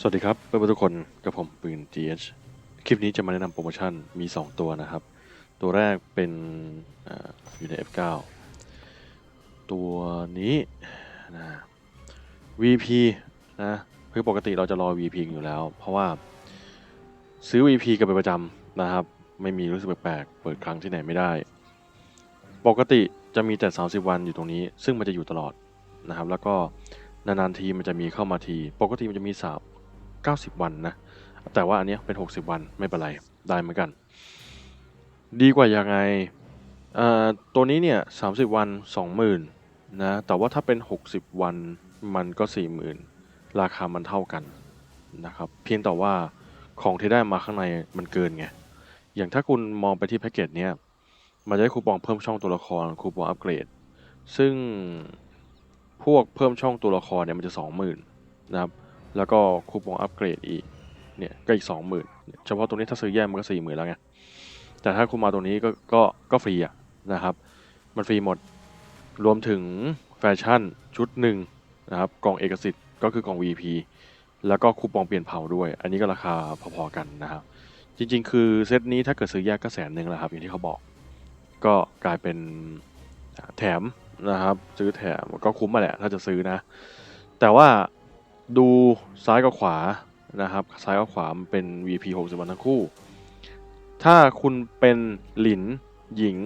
สวัสดีครับเพื่อนๆทุกคนกับผมปืน GH คลิปนี้จะมาแนะนำโปรโมชั่นมี 2 ตัวนะครับ ตัวแรกเป็นออยู่ใน F9 ตัวนี้นะ VP นะคือปกติเราจะรอ VP อยู่แล้ว เพราะว่าซื้อ VP กันเป็นประจำนะครับ ไม่มีรู้สึกแปลกๆเปิดครั้งที่ไหนไม่ได้ ปกติจะมีแต่ 30 วันอยู่ตรงนี้ ซึ่งมันจะอยู่ตลอดนะครับ แล้วก็นานๆทีมันจะมีเข้ามาที ปกติมันจะมีสาม 90 วันนะ แต่ว่าอันเนี้ยเป็น 60 วันไม่เป็นไร ได้เหมือนกัน ดีกว่ายังไงตัวนี้เนี่ย 30 วัน 20,000นะ แต่ว่าถ้าเป็น 60 วันมันก็ 40,000 ราคามันเท่ากันนะครับ เพียงแต่ว่าของที่ได้มาข้างในมันเกินไง อย่างถ้าคุณมองไปที่แพ็กเกจเนี้ยมันจะได้คูปองเพิ่มช่องตัวละครคูปองอัปเกรด ซึ่งพวกเพิ่มช่องตัวละครเนี่ยมันจะ 20,000นะครับ แล้วก็คูปองอัปเกรดอีกเนี่ยก็อีกสองหมื่นเฉพาะตรงนี้ถ้าซื้อแยกมันก็สี่หมื่นแล้วไง แต่ถ้าคุณมาตรงนี้ก็ก็ก็ฟรีอะนะครับ มันฟรีหมด รวมถึงแฟชั่นชุดหนึ่งนะครับกล่องเอกสิทธิ์ก็คือกล่อง VP แล้วก็คูปองเปลี่ยนเผาด้วย อันนี้ก็ราคาพอๆกันนะครับ จริงๆ คือเซตนี้ถ้าเกิดซื้อแยกก็แสนหนึ่งแหละครับ อย่างที่เขาบอก ก็กลายเป็นแถมนะครับ ซื้อแถมก็คุ้มมาแหละ ถ้าจะซื้อนะ แต่ว่า ดูซ้ายกับขวานะครับ ซ้ายกับขวามันเป็น VP 60วันทั้งคู่ ถ้าคุณเป็นหลินหญิง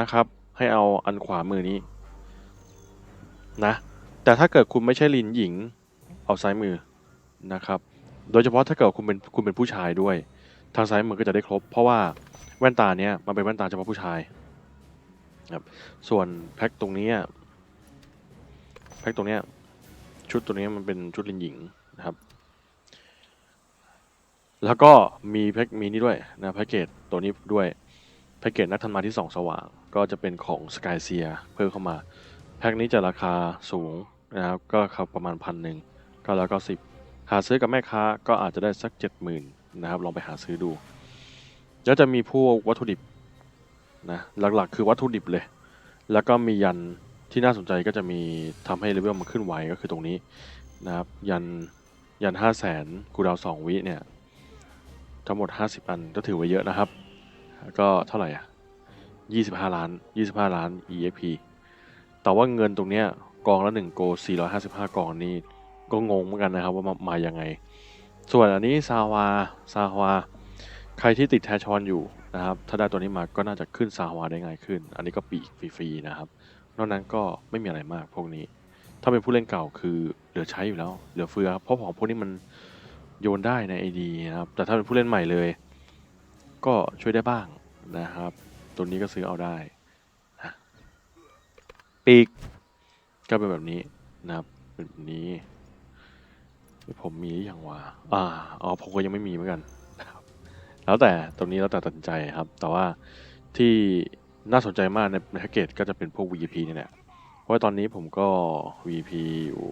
นะครับ ให้เอาอันขวามือนี้นะ แต่ถ้าเกิดคุณไม่ใช่หลินหญิง เอาซ้ายมือนะครับ โดยเฉพาะถ้าเกิดคุณเป็นคุณเป็นผู้ชายด้วย ทางซ้ายมือก็จะได้ครบ เพราะว่าแว่นตาเนี้ยมันเป็นแว่นตาเฉพาะผู้ชายครับส่วนแพ็คตรงนี้แพ็คตรงเนี้ย ชุดตัวนี้มันเป็นชุดหลินหญิงนะครับ แล้วก็มีแพ็กมีนี่ด้วยนะแพ็กเกจตัวนี้ด้วยแพ็กเกจนักทำมาที่สองสว่าง ก็จะเป็นของ Sky s e a เพิ่มเข้ามา แพ็กนี้จะราคาสูงนะครับก็ราคาประมาณพันหนึ่งก็แล้วก็สิบหาซื้อกับแม่ค้าก็อาจจะได้สักเจ็ดหมื่นนะครับลองไปหาซื้อดู แล้วจะมีพวกวัตถุดิบนะหลักๆ คือวัตถุดิบเลย แล้วก็มียัน ที่น่าสนใจก็จะมีทำให้เลเวลมันขึ้นไวก็คือตรงนี้นะครับ ยันยันห้าแสนกูดาวสองวิเนี่ย ทั้งหมด 50 อันก็ถือว่าเยอะนะครับ ก็เท่าไหร่อะ25 ล้าน 25 ล้าน EXP แต่ว่าเงินตรงเนี้ยกองละ1โก455 กองนี้ก็งงเหมือนกันนะครับว่ามามายังไง ส่วนอันนี้ซาวาซาวาใครที่ติดแทชอนอยู่นะครับ ถ้าได้ตัวนี้มาก็น่าจะขึ้นซาวาได้ง่ายขึ้น อันนี้ก็ปีกฟรีๆนะครับ นอกนั้นก็ไม่มีอะไรมากพวกนี้ ถ้าเป็นผู้เล่นเก่าคือเหลือใช้อยู่แล้ว เหลือเฟือ เพราะของพวกนี้มันโยนได้ใน ID นะครับ แต่ถ้าเป็นผู้เล่นใหม่เลย ก็ช่วยได้บ้างนะครับ ตัวนี้ก็ซื้อเอาได้นะปีกก็เป็นแบบนี้นะครับเป็นแบบนี้ผมมีอยังวะอ่าอ๋อผมก็ยังไม่มีเหมือนกันนะครับแล้วแต่ตรงนี้แล้วแต่ตัดใจครับ แต่ว่าที่ น่าสนใจมากในแพ็กเกจก็จะเป็นพวก VP นี่แหละ เพราะว่าตอนนี้ผมก็ VP อยู่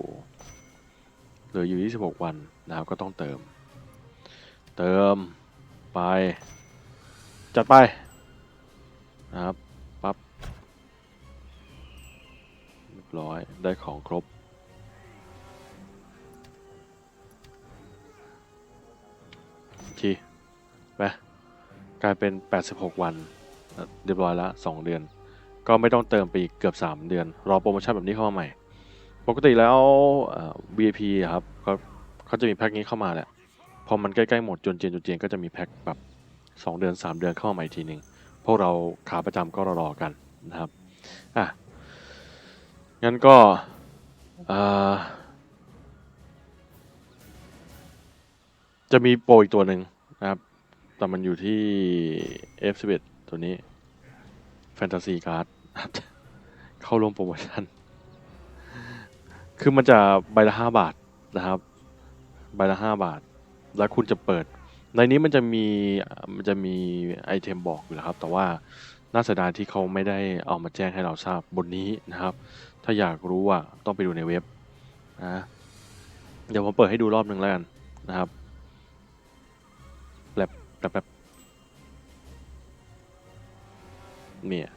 เหลืออยู่ 26 วันนะครับก็ต้องเติม เติมไป จัดไปนะครับปั๊บเรียบร้อยได้ของครบ ทีไปกลายเป็น 86 วัน เรียบร้อยล้ว2เดือน ก็ไม่ต้องเติมไปอีกเกือบ 3 เดือน รอโปรโมชั่นแบบนี้เข้ามาใหม่ ปกติแล้วเอ่อ VIP ครับเขาเขาจะมีแพ็คนี้เข้ามาแหละพอมันใกล้ๆหมดจนเจียนจนเจียนก็จะมีแพ็คแบบสองเดือนสามเดือนเข้ามาใหม่อีกทีหนึ่งพวกเราขาประจำก็รอๆกันนะครับอะงั้นก็เอ่อจะมีโปรอีกตัวหนึ่งนะครับ แต่มันอยู่ที่ F11 ตัวนี้ Fantasy Card เข้าร่วมโปรโมชั่น คือมันจะใบละห้าบาทนะครับ ใบละห้าบาท แล้วคุณจะเปิด ในนี้มันจะมีมันจะมีไอเทมบอกอยู่แล้วครับ แต่ว่าน่าเสียดายที่เขาไม่ได้เอามาแจ้งให้เราทราบบนนี้นะครับ ถ้าอยากรู้อะต้องไปดูในเว็บนะเดี๋ยวผมเปิดให้ดูรอบหนึ่งแล้วกันนะครับแบบแบบแบบ เนี่ย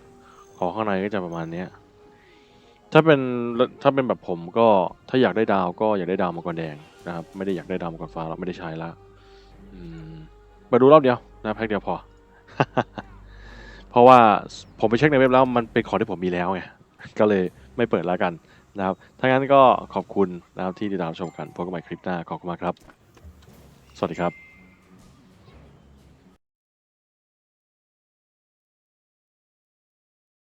ของข้างในก็จะประมาณเนี้ยถ้าเป็นถ้าเป็นแบบผมก็ถ้าอยากได้ดาวก็อยากได้ดาวมังกรแดงนะครับ ไม่ได้อยากได้ดำกับฟ้าเราไม่ได้ใช้ละอืมมาดูรอบเดียวนะแพ็คเดียวพอ เพราะว่าผมไปเช็คในเว็บแล้วมันเป็นของที่ผมมีแล้วไงก็เลยไม่เปิดแล้วกันนะครับถ้างั้นก็ขอบคุณนะครับที่ติดตามชมกันพบกันใหม่คลิปหน้าขอบคุณมากครับ สวัสดีครับ